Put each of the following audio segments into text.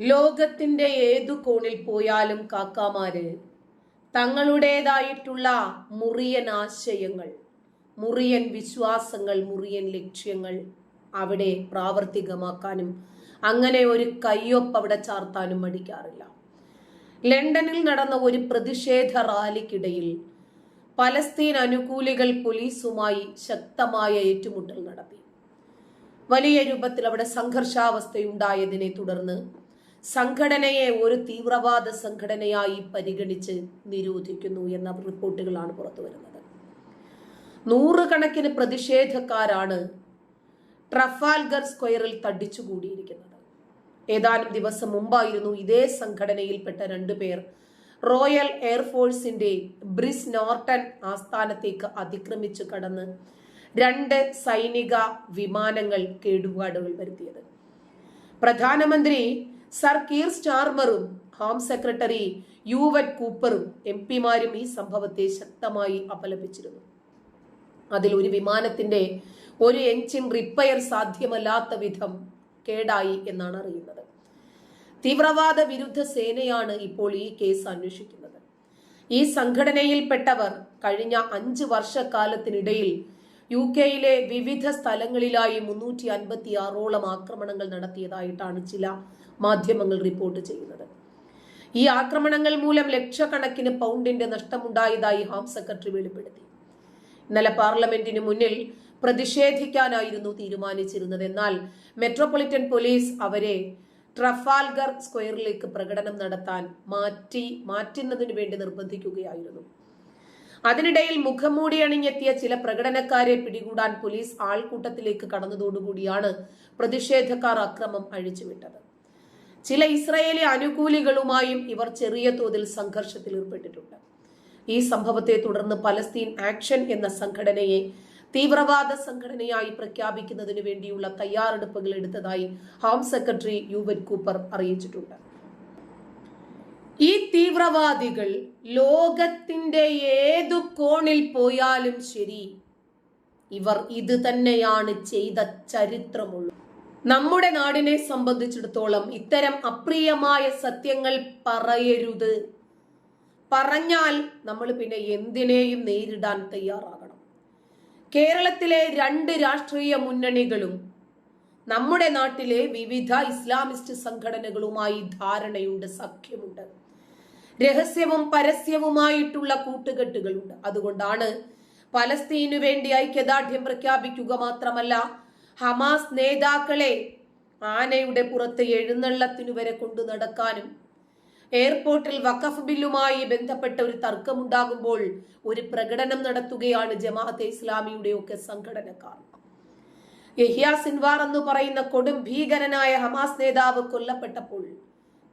ലോകത്തിന്റെ ഏതു കോണിൽ പോയാലും കാക്കാമാര് തങ്ങളുടേതായിട്ടുള്ള മുറിയൻ ആശയങ്ങൾ മുറിയൻ വിശ്വാസങ്ങൾ മുറിയൻ ലക്ഷ്യങ്ങൾ അവിടെ പ്രാവർത്തികമാക്കാനും അങ്ങനെ ഒരു കയ്യൊപ്പ് അവിടെ ചാർത്താനും മടിക്കാറില്ല. ലണ്ടനിൽ നടന്ന ഒരു പ്രതിഷേധ റാലിക്കിടയിൽ പലസ്തീൻ അനുകൂലികൾ പോലീസുമായി ശക്തമായ ഏറ്റുമുട്ടൽ നടത്തി. വലിയ രൂപത്തിൽ അവിടെ സംഘർഷാവസ്ഥയുണ്ടായതിനെ തുടർന്ന് സംഘടനയെ ഒരു തീവ്രവാദ സംഘടനയായി പരിഗണിച്ച് നിരോധിക്കുന്നു എന്ന റിപ്പോർട്ടുകളാണ് പുറത്തു വരുന്നത്. നൂറുകണക്കിന് പ്രതിഷേധക്കാരാണ് ട്രഫാൽഗർ സ്ക്വയറിൽ തടിച്ചുകൂടിയിരിക്കുന്നത് ഏതാനും ദിവസം മുമ്പായിരുന്നു ഇതേ സംഘടനയിൽപ്പെട്ട രണ്ടുപേർ റോയൽ എയർഫോഴ്സിന്റെ ബ്രിസ് നോർട്ടൺ ആസ്ഥാനത്തേക്ക് അതിക്രമിച്ചു കടന്ന് രണ്ട് സൈനിക വിമാനങ്ങൾ കേടുപാടുകൾ വരുത്തിയത്. പ്രധാനമന്ത്രി സർ കീർ സ്റ്റാർമറും ഹോം സെക്രട്ടറി യുവറ്റ് കൂപ്പറും എം പിമാരും ഈ സംഭവത്തെ ശക്തമായി അപലപിച്ചിരുന്നു. അതിൽ ഒരു വിമാനത്തിന്റെ ഒരു എഞ്ചിൻ റിപ്പയർ സാധ്യമല്ലാത്ത വിധം കേടായി എന്നാണ് അറിയുന്നത്. തീവ്രവാദ വിരുദ്ധ സേനയാണ് ഇപ്പോൾ ഈ കേസ് അന്വേഷിക്കുന്നത്. ഈ സംഘടനയിൽപ്പെട്ടവർ കഴിഞ്ഞ അഞ്ച് വർഷക്കാലത്തിനിടയിൽ യു കെയിലെ വിവിധ സ്ഥലങ്ങളിലായി മുന്നൂറ്റി അൻപത്തി ആറോളം ആക്രമണങ്ങൾ നടത്തിയതായിട്ടാണ് ചില മാധ്യമങ്ങൾ റിപ്പോർട്ട് ചെയ്യുന്നത്. ഈ ആക്രമണങ്ങൾ മൂലം ലക്ഷക്കണക്കിന് പൗണ്ടിന്റെ നഷ്ടമുണ്ടായതായി ഹോം സെക്രട്ടറി വെളിപ്പെടുത്തി. ഇന്നലെ പാർലമെന്റിന് മുന്നിൽ പ്രതിഷേധിക്കാനായിരുന്നു തീരുമാനിച്ചിരുന്നത്. എന്നാൽ മെട്രോപൊളിറ്റൻ പോലീസ് അവരെ ട്രഫാൽഗർ സ്ക്വയറിലേക്ക് പ്രകടനം നടത്താൻ മാറ്റി മാറ്റുന്നതിന് വേണ്ടി നിർബന്ധിക്കുകയായിരുന്നു. അതിനിടയിൽ മുഖംമൂടി അണിഞ്ഞെത്തിയ ചില പ്രകടനക്കാരെ പിടികൂടാൻ പോലീസ് ആൾക്കൂട്ടത്തിലേക്ക് കടന്നതോടുകൂടിയാണ് പ്രതിഷേധക്കാർ അക്രമം അഴിച്ചുവിട്ടത്. ചില ഇസ്രയേലി അനുകൂലികളുമായും ഇവർ ചെറിയ തോതിൽ സംഘർഷത്തിൽ ഏർപ്പെട്ടിട്ടുണ്ട്. ഈ സംഭവത്തെ തുടർന്ന് പലസ്തീൻ ആക്ഷൻ എന്ന സംഘടനയെ തീവ്രവാദ സംഘടനയായി പ്രഖ്യാപിക്കുന്നതിനു വേണ്ടിയുള്ള തയ്യാറെടുപ്പുകൾ എടുത്തതായി ഹോം സെക്രട്ടറി യുവൻ കൂപ്പർ അറിയിച്ചിട്ടുണ്ട്. ഈ തീവ്രവാദികൾ ലോകത്തിന്റെ ഏതു കോണിൽ പോയാലും ശരി ഇവർ ഇത് തന്നെയാണ് ചെയ്ത ചരിത്രമുള്ളൂ നമ്മുടെ നാടിനെ സംബന്ധിച്ചിടത്തോളം ഇത്തരം അപ്രിയമായ സത്യങ്ങൾ പറയരുത്. പറഞ്ഞാൽ നമ്മൾ പിന്നെ എന്തിനേയും നേരിടാൻ തയ്യാറാകണം. കേരളത്തിലെ രണ്ട് രാഷ്ട്രീയ മുന്നണികളും നമ്മുടെ നാട്ടിലെ വിവിധ ഇസ്ലാമിസ്റ്റ് സംഘടനകളുമായി ധാരണയുണ്ട് സഖ്യമുണ്ട്. രഹസ്യവും പരസ്യവുമായിട്ടുള്ള കൂട്ടുകെട്ടുകളുണ്ട്. അതുകൊണ്ടാണ് പലസ്തീനു വേണ്ടി ഐക്യദാർഢ്യം പ്രഖ്യാപിക്കുക മാത്രമല്ല ഹമാസ് നേതാക്കളെ ആനയുടെ പുറത്ത് എഴുന്നള്ളത്തിനു വരെ കൊണ്ടു നടക്കാനും എയർപോർട്ടിൽ വഖഫ് ബില്ലുമായി ബന്ധപ്പെട്ട ഒരു തർക്കമുണ്ടാകുമ്പോൾ ഒരു പ്രകടനം നടത്തുകയാണ് ജമാഅത്തെ ഇസ്ലാമിയുടെ ഒക്കെ സംഘടനക്കാർ. യഹിയ സിൻവാർ എന്ന് പറയുന്ന കൊടും ഭീകരനായ ഹമാസ് നേതാവ് കൊല്ലപ്പെട്ടപ്പോൾ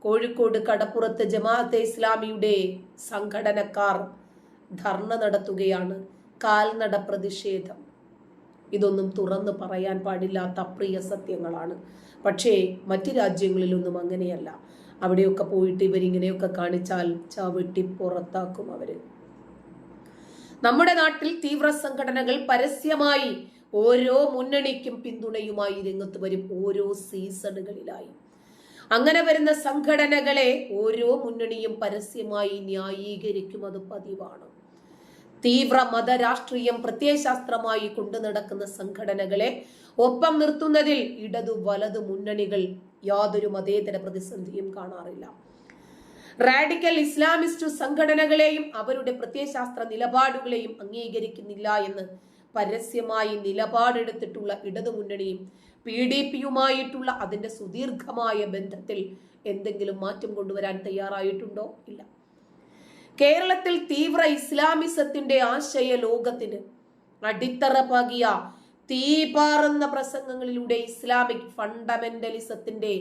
കോഴിക്കോട് കടപ്പുറത്ത് ജമാഅത്തെ ഇസ്ലാമിയുടെ സംഘടനക്കാർ ധർണ നടത്തുകയാണ്. കാൽനട പ്രതിഷേധം. ഇതൊന്നും തുറന്ന് പറയാൻ പാടില്ലാത്ത അപ്രിയ സത്യങ്ങളാണ്. പക്ഷേ മറ്റു രാജ്യങ്ങളിലൊന്നും അങ്ങനെയല്ല. അവിടെയൊക്കെ പോയിട്ട് ഇവരിങ്ങനെയൊക്കെ കാണിച്ചാൽ ചവിട്ടി പുറത്താക്കും അവർ. നമ്മുടെ നാട്ടിൽ തീവ്ര സംഘടനകൾ പരസ്യമായി ഓരോ മുന്നണിക്കും പിന്തുണയുമായി രംഗത്ത് വരും ഓരോ സീസണുകളിലായി. അങ്ങനെ വരുന്ന സംഘടനകളെ ഓരോ മുന്നണിയും പരസ്യമായി ന്യായീകരിക്കും അത് പതിവാണ്. തീവ്ര മതരാഷ്ട്രീയം പ്രത്യയശാസ്ത്രമായി കൊണ്ടു നടക്കുന്ന സംഘടനകളെ ഒപ്പം നിർത്തുന്നതിൽ ഇടതു വലതു മുന്നണികൾ യാതൊരു മതേതര പ്രതിസന്ധിയും കാണാറില്ല. റാഡിക്കൽ ഇസ്ലാമിസ്റ്റ് സംഘടനകളെയും അവരുടെ പ്രത്യയശാസ്ത്ര നിലപാടുകളെയും അംഗീകരിക്കുന്നില്ല എന്ന് പരസ്യമായി നിലപാടെടുത്തിട്ടുള്ള ഇടതുമുന്നണിയും പി ഡി പിയുമായിട്ടുള്ള അതിന്റെ സുദീർഘമായ ബന്ധത്തിൽ എന്തെങ്കിലും മാറ്റം കൊണ്ടുവരാൻ തയ്യാറായിട്ടുണ്ടോ? ഇല്ല. കേരളത്തിൽ തീവ്ര ഇസ്ലാമിസത്തിന്റെ ആശയ ലോകത്തിന് അടിത്തറ പാകിയ തീപാറുന്ന പ്രസംഗങ്ങളിലൂടെ ഇസ്ലാമിക് ഫണ്ടമെന്റലിസത്തിന്റെ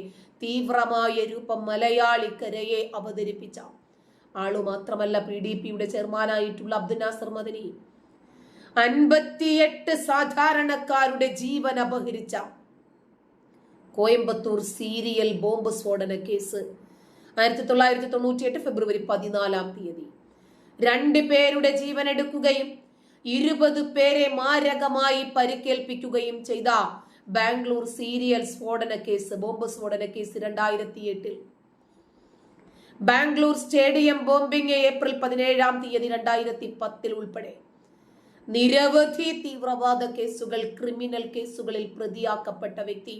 തീവ്രമായ രൂപം മലയാളിക്കരയെ അവതരിപ്പിച്ച ആളു മാത്രമല്ല പി ഡി പിയുടെ ചെയർമാനായിട്ടുള്ള അബ്ദുൽ നാസർ മദനി. അൻപത്തിയെട്ട് സാധാരണക്കാരുടെ ജീവൻ അപഹരിച്ച കോയമ്പത്തൂർ സീരിയൽ ബോംബ് സ്ഫോടന കേസ് ആയിരത്തി തൊള്ളായിരത്തി തൊണ്ണൂറ്റിയെട്ട് ഫെബ്രുവരി പതിനാലാം തീയതി. രണ്ട് പേരുടെ ജീവൻ എടുക്കുകയും ഇരുപത് പേരെ മാരകമായി പരിക്കേൽപ്പിക്കുകയും ചെയ്ത ബാംഗ്ലൂർ സീരിയൽ സ്ഫോടന കേസ് ബോംബ് സ്ഫോടന കേസ് രണ്ടായിരത്തി എട്ടിൽ ബാംഗ്ലൂർ സ്റ്റേഡിയം ബോംബിംഗ് ഏപ്രിൽ പതിനേഴാം തീയതി രണ്ടായിരത്തി പത്തിൽ ഉൾപ്പെടെ. നിരവധി തീവ്രവാദ കേസുകൾ ക്രിമിനൽ കേസുകളിൽ പ്രതിയാക്കപ്പെട്ട വ്യക്തി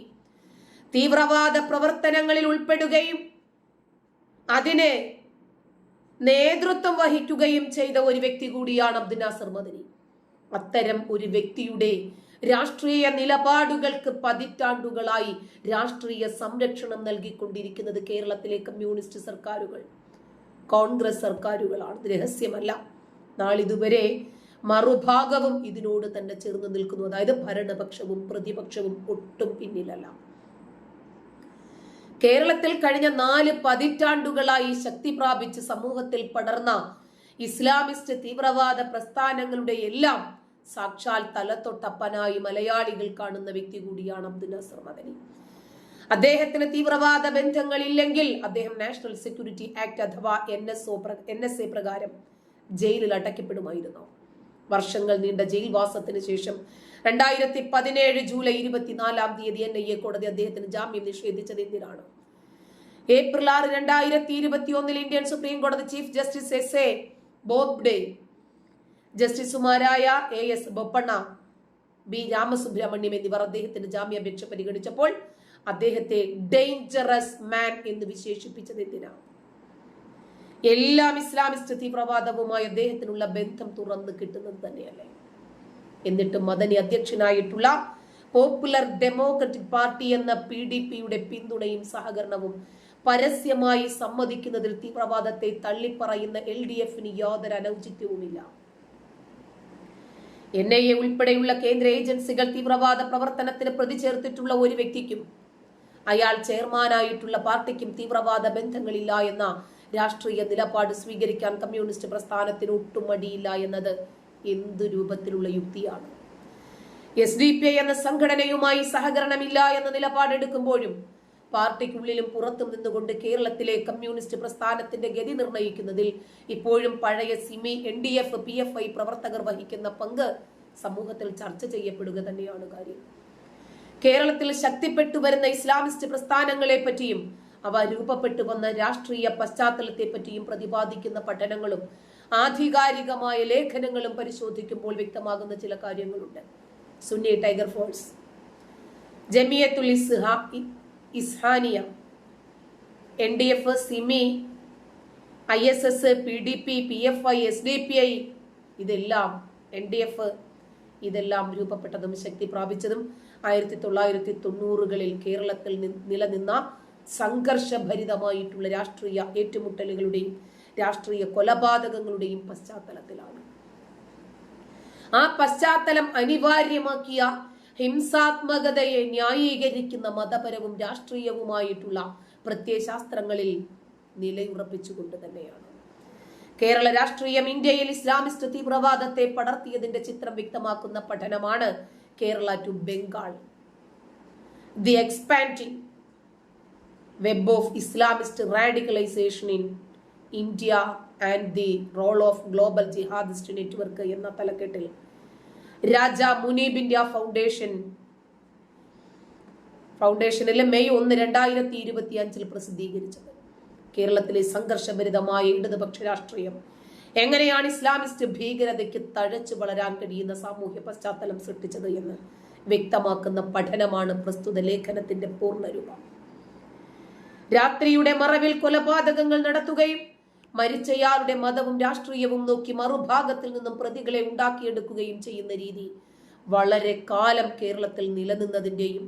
തീവ്രവാദ പ്രവർത്തനങ്ങളിൽ ഉൾപ്പെടുകയും അതിന് നേതൃത്വം വഹിക്കുകയും ചെയ്ത ഒരു വ്യക്തി കൂടിയാണ് അബ്ദുൽ നാസർ മദനി. അത്തരം ഒരു വ്യക്തിയുടെ രാഷ്ട്രീയ നിലപാടുകൾക്ക് പതിറ്റാണ്ടുകളായി രാഷ്ട്രീയ സംരക്ഷണം നൽകിക്കൊണ്ടിരിക്കുന്നത് കേരളത്തിലെ കമ്മ്യൂണിസ്റ്റ് സർക്കാരുകൾ കോൺഗ്രസ് സർക്കാരുകളാണ്. രഹസ്യമല്ല. നാളിതുവരെ മറുഭാഗവും ഇതിനോട് തന്നെ ചേർന്ന് നിൽക്കുന്നു. അതായത് ഭരണപക്ഷവും പ്രതിപക്ഷവും ഒട്ടും പിന്നിലല്ല. കേരളത്തിൽ കഴിഞ്ഞ നാല് പതിറ്റാണ്ടുകളായി ശക്തി പ്രാപിച്ച് സമൂഹത്തിൽ പടർന്ന ഇസ്ലാമിസ്റ്റ് തീവ്രവാദ പ്രസ്ഥാനങ്ങളുടെ എല്ലാം സാക്ഷാൽ തലത്തൊട്ടപ്പനായി മലയാളികൾ കാണുന്ന വ്യക്തി കൂടിയാണ് അബ്ദുൽ നസർ മദനി. അദ്ദേഹത്തിന് തീവ്രവാദ ബന്ധങ്ങളില്ലെങ്കിൽ അദ്ദേഹം നാഷണൽ സെക്യൂരിറ്റി ആക്ട് അഥവാ N S A N S A പ്രകാരം ജയിലിൽ അടയ്ക്കപ്പെടുമായിരുന്നു. വർഷങ്ങൾ നീണ്ട ജയിൽവാസത്തിന് ശേഷം രണ്ടായിരത്തി പതിനേഴ് ജൂലൈ ഇരുപത്തിനാലാം തീയതി എൻ ഐ എ കോടതി അദ്ദേഹത്തിന് ജാമ്യം നിഷേധിച്ചത് എന്തിനാണ്? ഏപ്രിൽ ആറ് രണ്ടായിരത്തി ഇരുപത്തി ഒന്നിൽ ഇന്ത്യൻ സുപ്രീം കോടതി chief justice S A Bobde ജസ്റ്റിസുമാരായ A S Bopanna B Ramasubramanian എന്നിവർ അദ്ദേഹത്തിന്റെ ജാമ്യാപേക്ഷ പരിഗണിച്ചപ്പോൾ അദ്ദേഹത്തെ ഡേഞ്ചറസ് മാൻ എന്ന് വിശേഷിപ്പിച്ചത് എന്തിനാണ്? എല്ലാം ഇസ്ലാമിസ്റ്റ് തീവ്രവാദവുമായി അദ്ദേഹത്തിനുള്ള ബന്ധം തുറന്നു കിട്ടുന്നത് തന്നെയല്ലേ? എന്നിട്ട് മദനി അധ്യക്ഷനായിട്ടുള്ള പോപ്പുലർ ഡെമോക്രറ്റിക് പാർട്ടി എന്ന പി ഡി പിയുടെ പിന്തുണയും സഹകരണവും പരസ്യമായി സമ്മതിക്കുന്നതിൽ തീവ്രവാദത്തെ തള്ളിപ്പറയുന്ന എൽ ഡി എഫിന് യാതൊരു അനൗചിത്യവുമില്ല. എൻ ഐ എ ഉൾപ്പെടെയുള്ള കേന്ദ്ര ഏജൻസികൾ തീവ്രവാദ പ്രവർത്തനത്തിന് പ്രതി ചേർത്തിട്ടുള്ള ഒരു വ്യക്തിക്കും അയാൾ ചെയർമാനായിട്ടുള്ള പാർട്ടിക്കും തീവ്രവാദ ബന്ധങ്ങളില്ല എന്ന രാഷ്ട്രീയ നിലപാട് സ്വീകരിക്കാൻ കമ്മ്യൂണിസ്റ്റ് പ്രസ്ഥാനത്തിന് ഒട്ടും മടിയില്ല എന്നത് എന്തു രൂപത്തിലുള്ള യുക്തിയാണ്? എസ് ഡി പി ഐ എന്ന സംഘടനയുമായി സഹകരണമില്ല എന്ന നിലപാടെടുക്കുമ്പോഴും പാർട്ടിക്കുള്ളിലും പുറത്തും നിന്നുകൊണ്ട് കേരളത്തിലെ കമ്മ്യൂണിസ്റ്റ് പ്രസ്ഥാനത്തിന്റെ ഗതി നിർണയിക്കുന്നതിൽ ഇപ്പോഴും പഴയ SIMI N D F P F I പ്രവർത്തകർ വഹിക്കുന്ന പങ്ക് സമൂഹത്തിൽ ചർച്ച ചെയ്യപ്പെടുക തന്നെയാണ് കാര്യം. കേരളത്തിൽ ശക്തിപ്പെട്ടു വരുന്ന ഇസ്ലാമിസ്റ്റ് പ്രസ്ഥാനങ്ങളെ പറ്റിയും അവ രൂപപ്പെട്ടു വന്ന രാഷ്ട്രീയ പശ്ചാത്തലത്തെ പറ്റിയും പ്രതിപാദിക്കുന്ന പഠനങ്ങളും ആധികാരികമായ ലേഖനങ്ങളും പരിശോധിക്കുമ്പോൾ വ്യക്തമാകുന്ന ചില കാര്യങ്ങളുണ്ട്. സുന്നി ടൈഗർ ഫോഴ്സ് ജമിയത്തുൽ ഇസ്ഹാ ഇസ്ഹാനിയ N D F SIMI I S S P D P P F I S D P I ഇതെല്ലാം എൻ ഡി എഫ് ഇതെല്ലാം രൂപപ്പെട്ടതും ശക്തി പ്രാപിച്ചതും ആയിരത്തി തൊള്ളായിരത്തി തൊണ്ണൂറുകളിൽ കേരളത്തിൽ നിലനിന്ന സംഘർഷഭരിതമായിട്ടുള്ള രാഷ്ട്രീയ ഏറ്റുമുട്ടലുകളുടെയും രാഷ്ട്രീയ കൊലപാതകങ്ങളുടെയും പശ്ചാത്തലത്തിലാണ്. ആ പശ്ചാത്തലം അനിവാര്യമാക്കിയ ഹിംസാത്മകതയെ ന്യായീകരിക്കുന്ന മതപരവും രാഷ്ട്രീയവുമായിട്ടുള്ള പ്രത്യയശാസ്ത്രങ്ങളിൽ നിലയുറപ്പിച്ചുകൊണ്ട് തന്നെയാണ്. കേരള രാഷ്ട്രീയം ഇന്ത്യയിൽ ഇസ്ലാമിസ്റ്റ് തീവ്രവാദത്തെ പടർത്തിയതിന്റെ ചിത്രം വ്യക്തമാക്കുന്ന പഠനമാണ് Kerala to Bengal. The expanding web of Islamist radicalisation in India and the role of global jihadist network എന്ന തലക്കെട്ടിൽ. രാജ മുനീബ് ഇന്ത്യ ഫൗണ്ടേഷൻ ഫൗണ്ടേഷനിൽ മെയ് ഒന്ന് രണ്ടായിരത്തി ഇരുപത്തി അഞ്ചിൽ പ്രസിദ്ധീകരിച്ചത്. കേരളത്തിലെ സംഘർഷഭരിതമായ ഇടതുപക്ഷ രാഷ്ട്രീയം എങ്ങനെയാണ് ഇസ്ലാമിസ്റ്റ് ഭീകരതയ്ക്ക് തഴച്ചു വളരാൻ കഴിയുന്ന സാമൂഹ്യ പശ്ചാത്തലം സൃഷ്ടിച്ചത് എന്ന് വ്യക്തമാക്കുന്ന പഠനമാണ് പ്രസ്തുത ലേഖനത്തിന്റെ പൂർണരൂപം രാത്രിയുടെ മറവിൽ കൊലപാതകങ്ങൾ നടത്തുകയും മരിച്ചയാളുടെ മതവും രാഷ്ട്രീയവും നോക്കി മറുഭാഗത്തിൽ നിന്നും പ്രതികളെ ഉണ്ടാക്കിയെടുക്കുകയും ചെയ്യുന്ന രീതി വളരെ കാലം കേരളത്തിൽ നിലനിന്നതിന്റെയും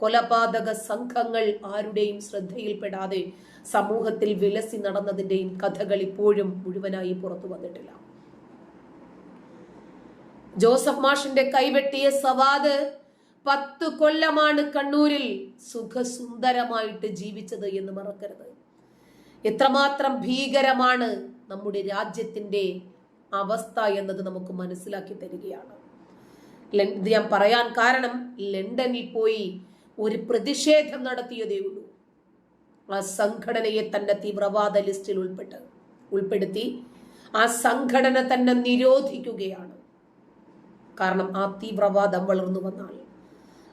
കൊലപാതക സംഘങ്ങൾ ആരുടെയും ശ്രദ്ധയിൽപ്പെടാതെ സമൂഹത്തിൽ വിലസി നടന്നതിന്റെയും കഥകൾ ഇപ്പോഴും മുഴുവനായി പുറത്തു വന്നിട്ടില്ല. ജോസഫ് മാഷിന്റെ കൈവെട്ടിയ സവാദ് പത്ത് കൊല്ലമാണ് കണ്ണൂരിൽ സുഖസുന്ദരമായിട്ട് ജീവിച്ചത് എന്ന് മറക്കരുത്. എത്രമാത്രം ഭീകരമാണ് നമ്മുടെ രാജ്യത്തിന്റെ അവസ്ഥ എന്നത് നമുക്ക് മനസ്സിലാക്കി തരികയാണ്. ഇത് ഞാൻ പറയാൻ കാരണം ലണ്ടനിൽ പോയി ഒരു പ്രതിഷേധം നടത്തിയതേ ഉള്ളൂ. ആ സംഘടനയെ തന്റെ തീവ്രവാദ ലിസ്റ്റിൽ ഉൾപ്പെട്ട് ഉൾപ്പെടുത്തി ആ സംഘടന തന്നെ നിരോധിക്കുകയാണ്. കാരണം ആ തീവ്രവാദം വളർന്നു വന്നാൽ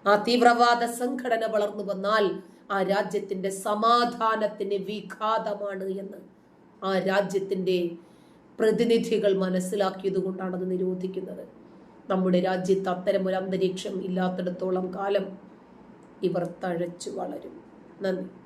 ആ തീവ്രവാദ സംഘടന വളർന്നു വന്നാൽ ആ രാജ്യത്തിന്റെ സമാധാനത്തിന് വിഘാതമാണ് എന്ന് ആ രാജ്യത്തിന്റെ പ്രതിനിധികൾ മനസ്സിലാക്കിയത് കൊണ്ടാണ് അത് നിരോധിക്കുന്നത്. നമ്മുടെ രാജ്യത്ത് അത്തരം ഒരു അന്തരീക്ഷം ഇല്ലാത്തിടത്തോളം കാലം ഇവർ തഴച്ചു വളരും. നന്ദി.